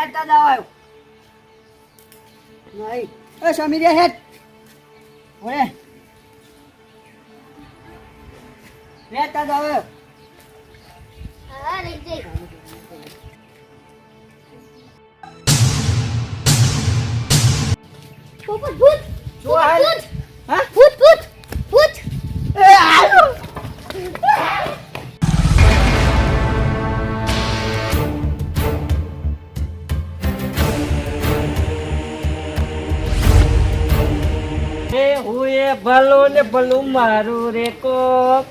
હેડતા જ આવ્યો નહીં એ સમીરે હેડ ઓરે હેડતા જ આવ્યો હા રહી જઈ ભૂત એ હું એ ભલો ને ભલું મારું રે કોક.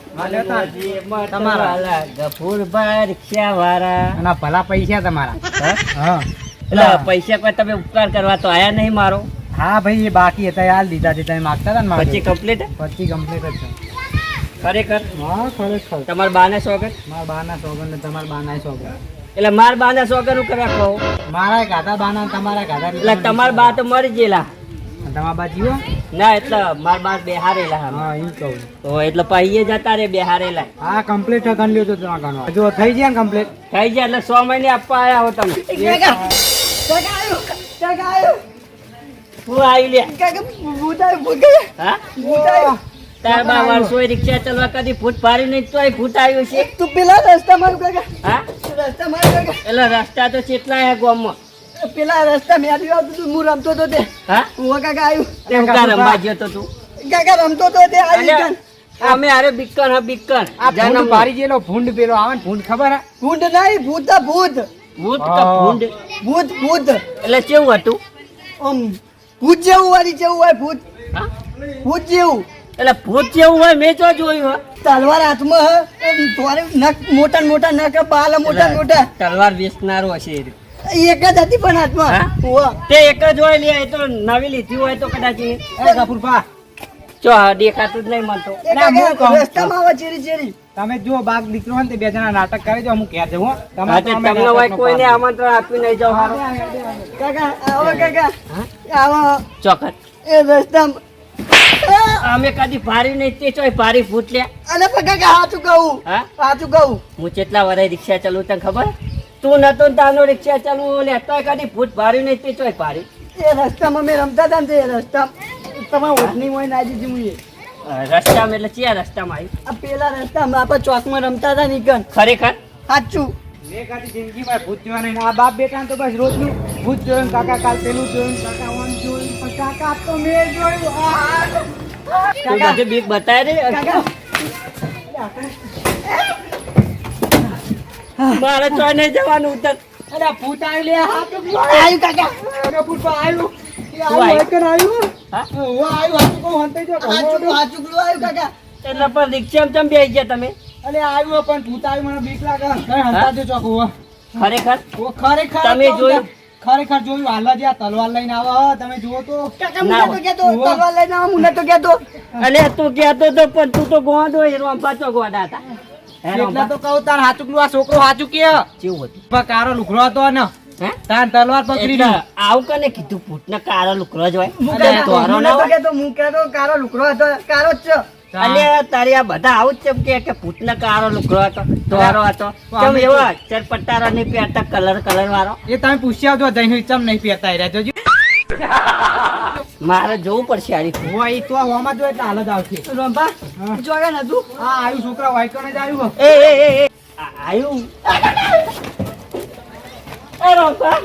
તમારા. ગફુરભાઈ રિક્ષા વાળા અને ભલા પૈસા તમારા. હા? એટલે પૈસા કોઈ તમે ઉપકાર કરવા તો આયા નહીં મારો? હા ભાઈ એ બાકી હતા યાર હાલ દીધા છે તમે માગતા હતા ને મારા પછી કમ્પ્લીટ પછી કમ્પ્લીટ જ છે. ખરેખર? હા ખરેખર. તમારા બાને શોખ મારા બાના સોગન ને તમારા બાના સોગન એટલે માર બાને શોખનું કરવા કહો. મારા ગાધા બાના તમારા ગાધા એટલે તમારા બા તો મરી ગયેલા. તમારા બા જીવો? ના એટલે માર બા બેહારેલા હા હા એમ કહું. તો એટલે પહીએ જતા રે બેહારેલા. હા કમ્પ્લીટ ગણ લ્યો તો તમારા ગણો જો થઈ ગયા ને કમ્પ્લીટ થઈ ગયા એટલે સો મહિને આપવા આયા હો તમે. આવ્યો આવ્યો હું આવી લે આવ્યો હા? તાર બા વર્ષો રિક્ષા ચલવા કદી ફૂટ પાડી નહીં તોય ફૂટ આવ્યું છે. તું પેલા રસ્તા મારું કાકા. હા? રસ્તા મારું કાકા. એટલે રસ્તા તો કેટલા હે ગામમાં? પેલા રસ્તા મેં આવ્યું આવતું હતું હું રમતો તો તે. હા? હું કાકા આવ્યું તેમ કા રમવા ગયો તો તું? કાકા રમતો તો તે આવી અમે અરે બિક્કન હા બિક્કર. આ મારી ગયેલો ભૂંડ પેલો આવે ને ભૂંડ ખબર હે? ફૂંડ નહીં ભૂત ભૂત. ભૂત કે. ભૂંડ. ભૂત ભૂત. એટલે કેવું હતું? ઓમ ભૂત જેવું વાળી જેવું હોય ભૂત. ભૂત જેવું. એટલે ભૂત જેવું હોય મેં તો જોયું હો? તલવાર હાથમાં હ નખ મોટા મોટા નખ બાલ મોટા મોટા. તલવાર વેચનારો હશે એ. એક જ હતી પણ હાથમાં. તે એક જ હોય લે તો નવી લીધી હોય તો કદાચ એ- કપૂરભા ચો દેખાતું જ નહીં મળતો હું કહું. રસ્તામાં આવે ચેરી ચેરી. તમે જો બાગ દીકરો હોય ને બે જણા નાટક કરી દો હું ક્યાં જવું હો. તમારે હા, તો તે અમે તમને હોય કોઈને આમંત્રણ આપી નહીં જાવ કાકા આવો કાકા. આવો. ચોકટ એ રસ્તામાં. અમે કદી ભારી નહીં તે ચોય ભારી ફૂટ લે અલે પણ કાકા હાથું કહું હા? હાચું કહું હું કેટલા વર્ષ રિક્ષા ચલાવું તને ખબર? તું નતો તાનો રિક્ષા ચાલુ લેતો કાઢી કદી ફૂટ પાર્યું નહીં તે ચોય ભારી એ રસ્તામાં મેં રમતા હતા ને તે રસ્તા તમારે ઓઢણી હોય ના દીધી હું રસ્તામાં એટલે ચિયા રસ્તામાં આવી. આ પેલા રસ્તામાં આપણે ચોકમાં રમતા હતા નીકળ ખરેખર? સાચું. મેં જિંદગીમાં ભૂત નહીં. આ બાપ બેટા તો બસ રોજનું ભૂત જોયું કાકા કાલ પેલું જોયું કાકા ઓમ જોયું પણ કાકા તો મેં જોયું! બીક બતાય રે. કાકા. મારે તો નહીં જવાનું ઉતર. અરે ભૂત આવી લે હા તો આવ્યું કાકા. અરે ભૂત આવ્યું એટલે પણ રિક્ષામાં ચમ બેસી ગયા તમે? અલે આવ્યું પણ ભૂત આવ્યું મને બીક લાગે. કઈ હંતાજો ચોક હો. ખરેખર? ઓ ખરેખર તમે જોયું? ખરેખર જોયું હાલ જ તલવાર લઈને આવો તમે જુઓ તો. તલવાર લઈને આવો મુને તો અલે તું કહેતો તો પણ તું તો ગોંડો એ રોંપા ચો ગોડા હતા. એટલે તો કહું તાર હાચુકનું આ છોકરો હાચુક કે કેવું હતું? કારો લુકડો હતો ને તાર તલવાર પકડી આવું કને કીધું? ભૂતને કાળો લુકરો જ હોય. મુકે અલે તોરો મુને ના હોય. કેતો હું કેતો કારો લુકડો હતો કારો જ છે. અલે તારી આ બધા આવું જ છે કે કે કારો કાળો હતો તોરો હતો. કેમ એવો ચરપટ્ટારા નહીં પહેરતા કલર કલર વાળો? એ તમે પૂછ્યા આવજો જઈને ચમ નહીં પહેરતા રહ્યા જોજો મારે જોવું પડશે આરી હું તો હોમાં જો એટલે હાલત આવશે. રંભા. જોગે નતું હા આવ્યું છોકરા વાઈટ કને જ આવ્યું એ એ એ એ. આ- એ રંભા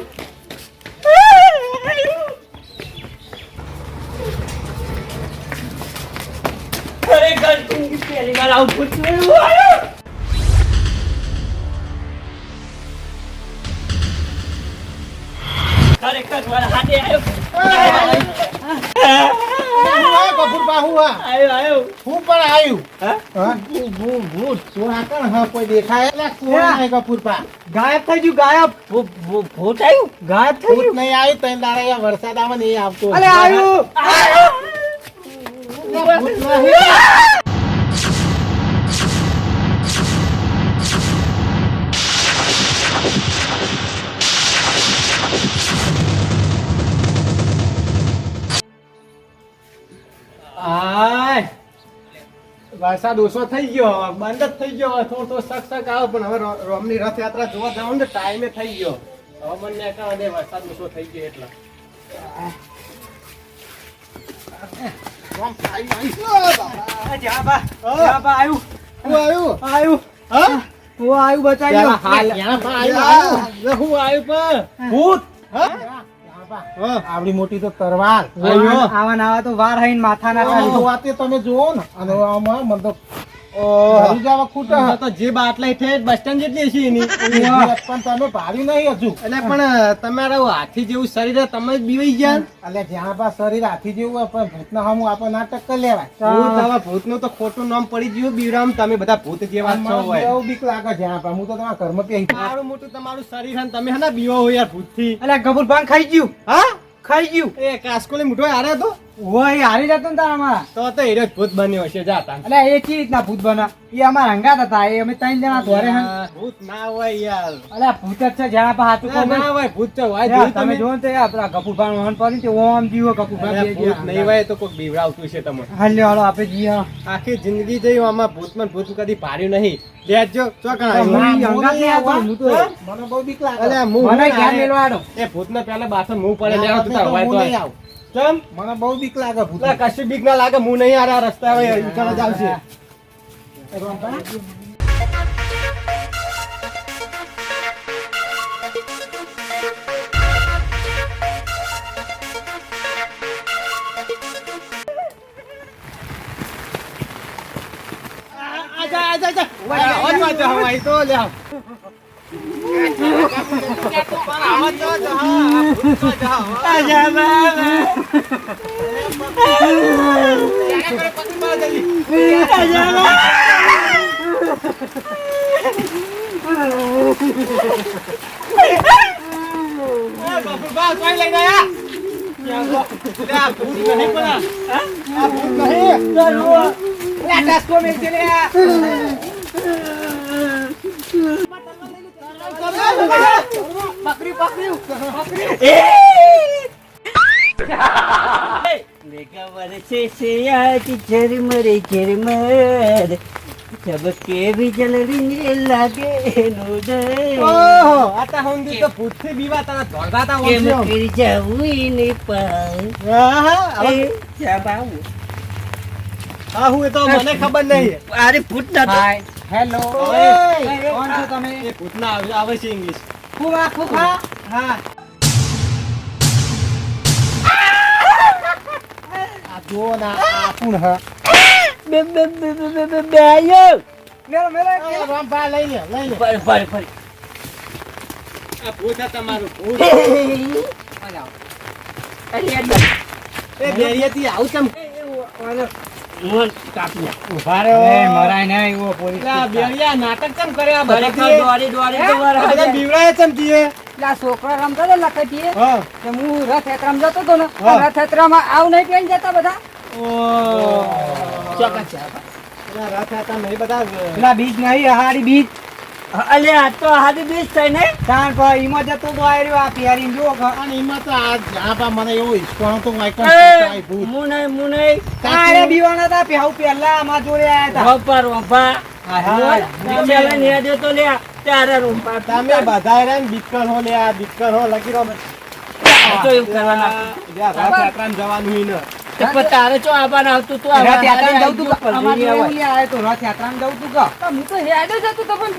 ખરેખર તું પહેલી વાર આવું ભૂત ખરેખર મારા હાથે આવ્યો. આયો આયો હું પણ આવ્યું. હા? કોઈ દેખાય? એટલે કપૂરપા ગાયબ થઈ ગયું ગાયબ. ભૂ- ભૂ- ભૂત આવ્યું ગાયબ થઈ ગયું. નહીં આવ્યું તઈ દાડા વરસાદ આવે ને એ આવતો આવ્યું. વરસાદ ઓછો થઈ ગયો બંધ જ થઈ ગયો થોડો થોડો શક શક આવે પણ હવે રોમની રથયાત્રા જોવા જવાનું ને ટાઈમે થઈ ગયો. હવામાન ને કારણે વરસાદ ઓછો થઈ ગયો એટલે. હું આવ્યું આયુ. હા? હું બચાવ્યો આવ્યું હું આવ્યું પણ. ભૂત. આવડી મોટી તો તરવાર. આવા નાવા તો વાર હઈને માથા ના ખાલી તમે જુઓ ને. અને આમાં તો જે બાટલા બસ સ્ટેન્ડ જેટલી છે એની. પણ તમે ભાર્યું નહીં હજુ. એટલે પણ તમારા હાથી જેવું શરીર તમે જ બીવાઈ ગયા? એટલે જ્યાં બા શરીર હાથી જેવું પણ ભૂતના હમું આપણે નાટક કરી લેવાય. ભૂત તમારા ભૂતનું તો ખોટું નામ પડી ગયું બીરામ તમે બધા ભૂત જેવા છો બીક લાગે જ્યાં હું તો તમારા ઘરમાં પી મારું મોટું તમારું શરીર તમે હે ને બીવો હોય યાર ભૂતથી. એટલે ગભુર ભાંગ ખાઈ ગયું. હા? ખાઈ ગયું. એ કાસ્કોલી મુઠો આરે હતો? ઓય હારી જતો ને તારામાં તો તો એ ભૂત બન્યો હશે જા તાન. એ ચી રીતના ભૂત બના એ અમારા હંગાત હતા એ અમે ત્રણ જણા ધોરે હન. ભૂત ના હોય યાર. અલ્યા ભૂત જ છે જ્યાં પા હાથું કોણ ના હોય ભૂત તો હોય તમે તમે ને. તો પેલા ગપુર ભાંગ પડી તે ઓમ જીવો ગપુર ભાંગ અરે બે ભૂત નહીં હોય તો બીવડાવતું છે હાલો આખી જિંદગી જઈ આમાં ભૂતમાં ભૂત કદી પાડ્યું નહીં. લેજો ચોકણ હું આવ્યું. ઈ હંગાત નહીં આવતો, હું? તો. મને બહુ બીક લાગે. અલ્યા, મું મને હું મેલવાડો એ ભૂતને પહેલા બાથરૂમ મું પડે લેવા તું હોય. તો ચમ મને બહુ બીક લાગે ભૂત એટલે કશું બીક ના લાગે હું નહીં આ રસ્તા કણ જ આવશે આજા આજા આજા આવાજમાં હવાઈ તો લે આવ. આવાજ તો જા હા, ભૂત તો જા હા. રીંગે લાગે ઓહો, આતા તો કેમ કરી જાવું ને પાર આહા, આવા- એ હા, હું એ તો મને ખબર નહીં અરે ભૂત ના હાય હેલો ઓય. કોણ છો તમે? એ ભૂતના આવે- આવે છે ઇંગ્લિશ ફુવા ફુફા હા. આ જો ના આ- કોણ હે? બે બે બે બે બે બે બે આયો. મેરો મેરો મેલો. રામભા લઈ લે લઈ લે. ફરી ફરી ફરી. આ ભૂત છે તમારું ભૂત. અરે એ બેરિયેથી આવું કેમ મોન કાપી ઊભા મરાય એવો પોલીસ બેરિયા નાટક કેમ કરે આ તો ચમ છોકરા રમતો હતા લખટીએ. હા. કે હું રથયાત્રામાં જતો તો ને હા. રથયાત્રામાં આવ નહીં પહેરી જતા બધા? રથ બીજ નહીં હારી બીજ. અલે આ તો હાદી બીજ થાય ને? તાણ પર ઈમાં જતો તો આયરો આ પિયારી જો અને એમાં તો આ જ્યાં બા મને એવો હિસકો તો વાયકણ ભૂત. મુ નઈ મુ નઈ તારે બીવાના તા પેહુ પહેલા આમાં જોડે આયા તા. રોપા. રોપા હાય. નીચે લઈને હેડ્યો તો લે ત્યારે રોપા. તમે બધા રે ને બીકર હો આ બીકર હો લગી રહો. આ તો એવું કરવાના. રથયાત્રામાં જવાનું તારે ચો આવવાના આવતું તું રથયાત્રામાં જવું તું જવું કા હું તો હેડે જતો તો પણ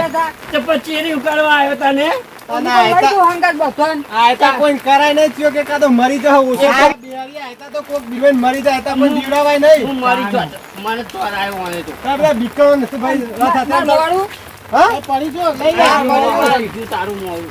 હતા. તો પછી ચીરી ઉકાળવા આવ્યો તને જો તારું મોડું